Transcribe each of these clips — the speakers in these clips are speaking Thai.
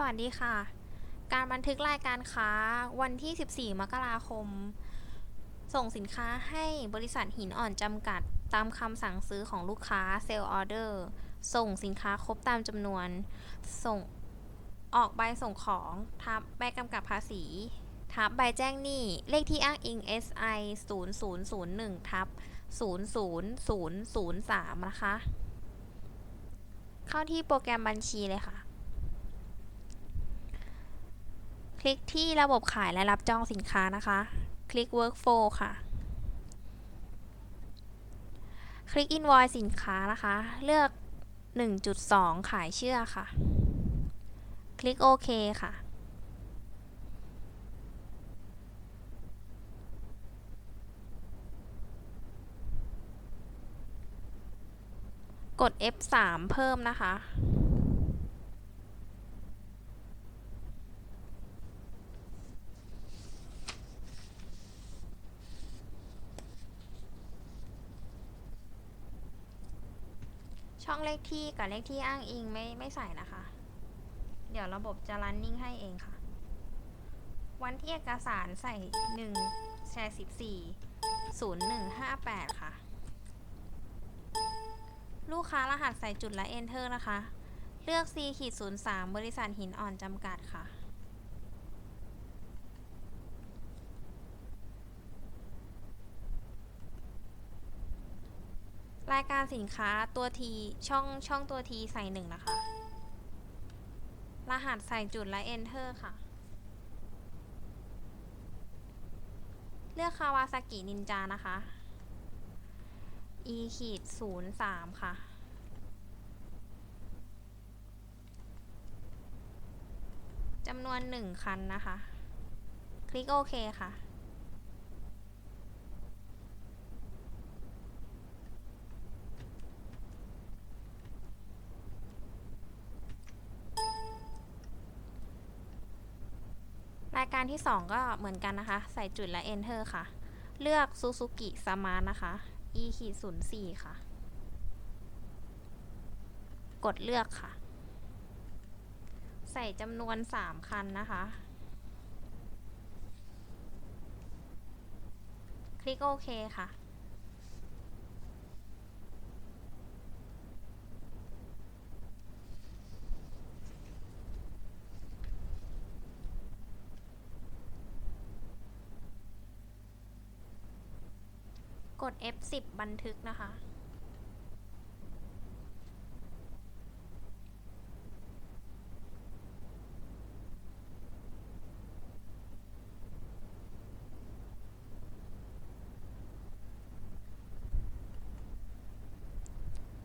สวัสดีค่ะ การบันทึกรายการค้าวันที่ 14 มกราคม ส่งสินค้าให้บริษัทหินอ่อนจำกัด ตามคำสั่งซื้อของลูกค้าเซลล์ออเดอร์ส่งสินค้าครบตามจำนวน ส่งออกใบส่งของทับใบกำกับภาษี ทับใบแจ้งหนี้ เลขที่อ้างอิง SI 0001ทับ00003 นะคะ เข้าที่โปรแกรมบัญชีเลยค่ะ คลิกที่ระบบขายและรับจองสินค้านะคะ คลิก workflow ค่ะ คลิก invoice สินค้านะคะ เลือก 1.2 ขายเชื่อค่ะ คลิกโอเคค่ะกด F3 เพิ่มนะคะ ช่องเลขที่กับเลขที่อ้างอิงไม่ไม่ใส่นะคะ เดี๋ยวระบบจะ running ให้เองค่ะ วันที่เอกสารใส่1แชร์14 0158 ค่ะ ลูกค้ารหัสใส่จุดและ enter นะคะ เลือก C ขีด03 บริษัทหินอ่อนจำกัดค่ะ รายการสินค้าตัวทีช่องช่องตัวทีใส่หนึ่งนะคะ รหัสใส่จุดและ enter ค่ะ เลือกคาวาซากินินจานะคะ e ขีดศูนย์สามค่ะ จำนวนหนึ่งคันนะคะ คลิกโอเคค่ะ รายการที่ 2 ก็เหมือนกันนะคะ ใส่จุดและ enter ค่ะ เลือก Suzuki Smart นะคะ e ขีดศูนย์สี่ค่ะ กดเลือกค่ะ ใส่จำนวน 3 คันนะคะ คลิกโอเคค่ะ กด F10 บันทึกนะคะ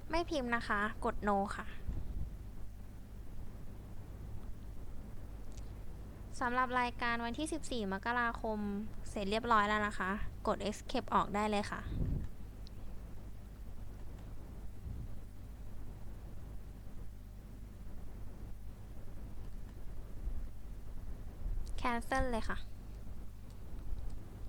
ไม่พิมพ์นะคะ กด no ค่ะสำหรับรายการวันที่ 14 มกราคม เสร็จเรียบร้อยแล้วนะคะ กด escape ออกได้เลยค่ะ cancel เลยค่ะ